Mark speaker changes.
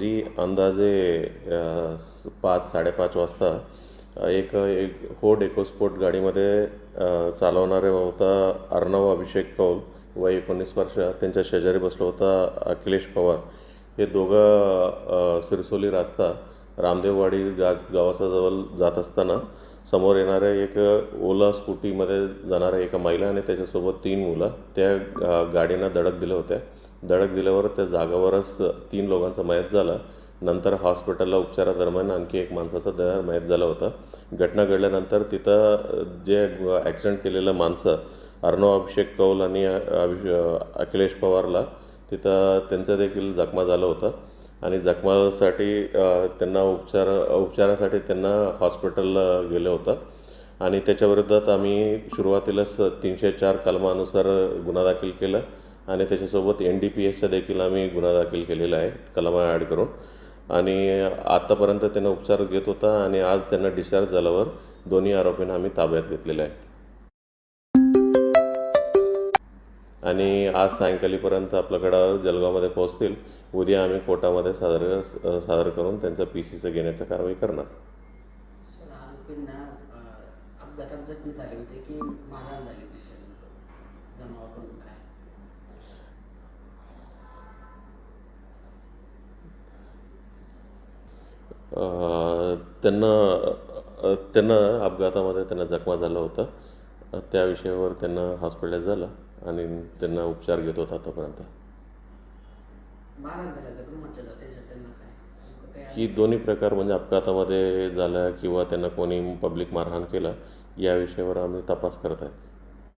Speaker 1: जी अंदाजे पाच साडेपाच वाजता एक एक फोर्ड एकोस्पोर्ट गाडीमध्ये चालवणारे होता अर्णव अभिषेक कौल वय एकोणीस वर्ष. त्यांच्या शेजारी बसलो होता अखिलेश पवार. हे दोघं सिरसोली रास्ता रामदेववाडी गा गावाच्या जवळ जात असताना समोर येणाऱ्या एक ओला स्कूटीमध्ये जाणाऱ्या एका महिला आणि त्याच्यासोबत तीन मुलं त्या अ, गाडीनं धडक दिल्या होत्या. धडक दिल्यावर त्या जागावरच तीन लोकांचा मयत झाला. नंतर हॉस्पिटलला उपचारादरम्यान आणखी एक माणसाचा दर मयत झाला होता. घटना घडल्यानंतर तिथं जे ॲक्सिडेंट केलेलं माणसं अर्णव अभिषेक कौल आणि अ, अभिष अखिलेश पवारला तिथं त्यांचं देखील जखमा झालं होतं. आणि जखमासाठी त्यांना उपचार उपचारासाठी त्यांना हॉस्पिटलला गेलं होतं. आणि त्याच्याविरोधात आम्ही सुरुवातीलाच तीनशे चार कलमानुसार गुन्हा दाखल केला. आणि त्याच्यासोबत एन डी पी एसचा देखील आम्ही गुन्हा दाखल केलेला आहे कलमा ॲड करून. आणि आत्तापर्यंत त्यांना उपचार घेत होता आणि आज त्यांना डिस्चार्ज झाल्यावर दोन्ही आरोपींना आम्ही ताब्यात घेतलेलं आहे. आणि आज सायंकाळीपर्यंत आपल्याकडं जळगावमध्ये पोहोचतील. उद्या आम्ही कोर्टामध्ये सादर सादर करून त्यांचं पी सीचं घेण्याची कारवाई करणार. त्यांना त्यांना अपघातामध्ये त्यांना जखमा झाला होता. त्या विषयावर त्यांना हॉस्पिटल झालं. आणि त्यांना उपचार घेत होता आतापर्यंत ही दोन्ही प्रकार म्हणजे अपघातामध्ये झालं किंवा त्यांना कोणी पब्लिक मारहाण केलं या विषयावर आम्ही तपास करत आहे.